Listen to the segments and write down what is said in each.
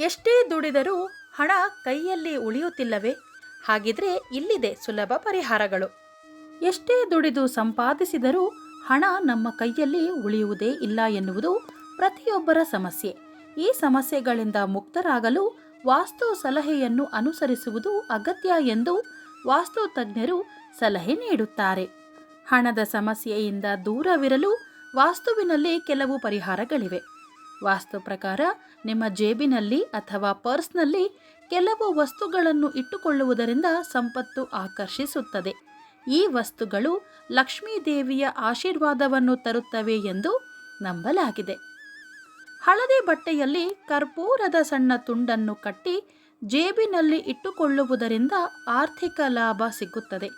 ಎಷ್ಟೇ ದುಡಿದರೂ ಹಣ ಕೈಯಲ್ಲಿ ಉಳಿಯುತ್ತಿಲ್ಲವೇ? ಹಾಗಿದ್ರೆ ಇಲ್ಲಿದೆ ಸುಲಭ ಪರಿಹಾರಗಳು. ಎಷ್ಟೇ ದುಡಿದು ಸಂಪಾದಿಸಿದರೂ ಹಣ ನಮ್ಮ ಕೈಯಲ್ಲಿ ಉಳಿಯುವುದೇ ಇಲ್ಲ ಎನ್ನುವುದು ಪ್ರತಿಯೊಬ್ಬರ ಸಮಸ್ಯೆ. ಈ ಸಮಸ್ಯೆಗಳಿಂದ ಮುಕ್ತರಾಗಲು ವಾಸ್ತು ಸಲಹೆಯನ್ನು ಅನುಸರಿಸುವುದು ಅಗತ್ಯ ಎಂದು ವಾಸ್ತು ತಜ್ಞರು ಸಲಹೆ ನೀಡುತ್ತಾರೆ. ಹಣದ ಸಮಸ್ಯೆಯಿಂದ ದೂರವಿರಲು ವಾಸ್ತುವಿನಲ್ಲಿ ಕೆಲವು ಪರಿಹಾರಗಳಿವೆ. ವಾಸ್ತು ಪ್ರಕಾರ ನಿಮ್ಮ ಜೇಬಿನಲ್ಲಿ ಅಥವಾ ಪರ್ಸ್ನಲ್ಲಿ ಕೆಲವು ವಸ್ತುಗಳನ್ನು ಇಟ್ಟುಕೊಳ್ಳುವುದರಿಂದ ಸಂಪತ್ತು ಆಕರ್ಷಿಸುತ್ತದೆ. ಈ ವಸ್ತುಗಳು ಲಕ್ಷ್ಮೀ ದೇವಿಯ ಆಶೀರ್ವಾದವನ್ನು ತರುತ್ತವೆ ಎಂದು ನಂಬಲಾಗಿದೆ. ಹಳದಿ ಬಟ್ಟೆಯಲ್ಲಿ ಕರ್ಪೂರದ ಸಣ್ಣ ತುಂಡನ್ನು ಕಟ್ಟಿ ಜೇಬಿನಲ್ಲಿ ಇಟ್ಟುಕೊಳ್ಳುವುದರಿಂದ ಆರ್ಥಿಕ ಲಾಭ ಸಿಗುತ್ತದೆ.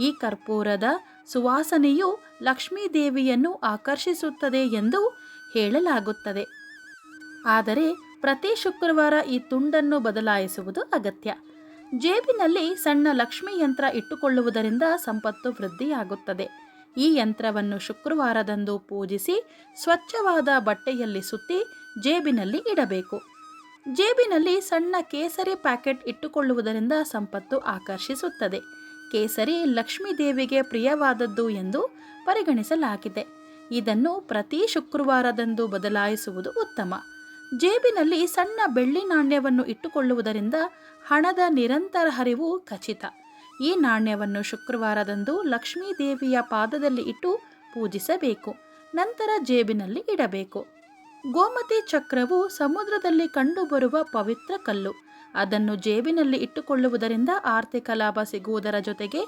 ಈ ಕರ್ಪೂರದ ಸುವಾಸನೆಯು ಲಕ್ಷ್ಮೀ ದೇವಿಯನ್ನು ಆಕರ್ಷಿಸುತ್ತದೆ ಎಂದು ಹೇಳಲಾಗುತ್ತದೆ. ಆದರೆ ಪ್ರತಿ ಶುಕ್ರವಾರ ಈ ತುಂಡನ್ನು ಬದಲಾಯಿಸುವುದು ಅಗತ್ಯ. ಜೇಬಿನಲ್ಲಿ ಸಣ್ಣ ಲಕ್ಷ್ಮಿ ಯಂತ್ರ ಇಟ್ಟುಕೊಳ್ಳುವುದರಿಂದ ಸಂಪತ್ತು ವೃದ್ಧಿಯಾಗುತ್ತದೆ. ಈ ಯಂತ್ರವನ್ನು ಶುಕ್ರವಾರದಂದು ಪೂಜಿಸಿ ಸ್ವಚ್ಛವಾದ ಬಟ್ಟೆಯಲ್ಲಿ ಸುತ್ತಿ ಜೇಬಿನಲ್ಲಿ ಇಡಬೇಕು. ಜೇಬಿನಲ್ಲಿ ಸಣ್ಣ ಕೇಸರಿ ಪ್ಯಾಕೆಟ್ ಇಟ್ಟುಕೊಳ್ಳುವುದರಿಂದ ಸಂಪತ್ತು ಆಕರ್ಷಿಸುತ್ತದೆ. ಕೇಸರಿ ಲಕ್ಷ್ಮೀ ದೇವಿಗೆ ಪ್ರಿಯವಾದದ್ದು ಎಂದು ಪರಿಗಣಿಸಲಾಗಿದೆ. ಇದನ್ನು ಪ್ರತಿ ಶುಕ್ರವಾರದಂದು ಬದಲಾಯಿಸುವುದು ಉತ್ತಮ. ಜೇಬಿನಲ್ಲಿ ಸಣ್ಣ ಬೆಳ್ಳಿ ನಾಣ್ಯವನ್ನು ಇಟ್ಟುಕೊಳ್ಳುವುದರಿಂದ ಹಣದ ನಿರಂತರ ಹರಿವು ಖಚಿತ. ಈ ನಾಣ್ಯವನ್ನು ಶುಕ್ರವಾರದಂದು ಲಕ್ಷ್ಮೀ ದೇವಿಯ ಪಾದದಲ್ಲಿ ಇಟ್ಟು ಪೂಜಿಸಬೇಕು. ನಂತರ ಜೇಬಿನಲ್ಲಿ ಇಡಬೇಕು. ಗೋಮತಿ ಚಕ್ರವು ಸಮುದ್ರದಲ್ಲಿ ಕಂಡುಬರುವ ಪವಿತ್ರ ಕಲ್ಲು. ಅದನ್ನು ಜೇಬಿನಲ್ಲಿ ಇಟ್ಟುಕೊಳ್ಳುವುದರಿಂದ ಆರ್ಥಿಕ ಲಾಭ ಸಿಗುವುದರ ಜೊತೆಗೆ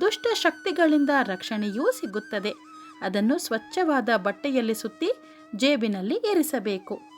ದುಷ್ಟ ಶಕ್ತಿಗಳಿಂದ ರಕ್ಷಣೆಯೂ ಸಿಗುತ್ತದೆ. ಅದನ್ನು ಸ್ವಚ್ಛವಾದ ಬಟ್ಟೆಯಲ್ಲಿ ಸುತ್ತಿ ಜೇಬಿನಲ್ಲಿ ಇರಿಸಬೇಕು.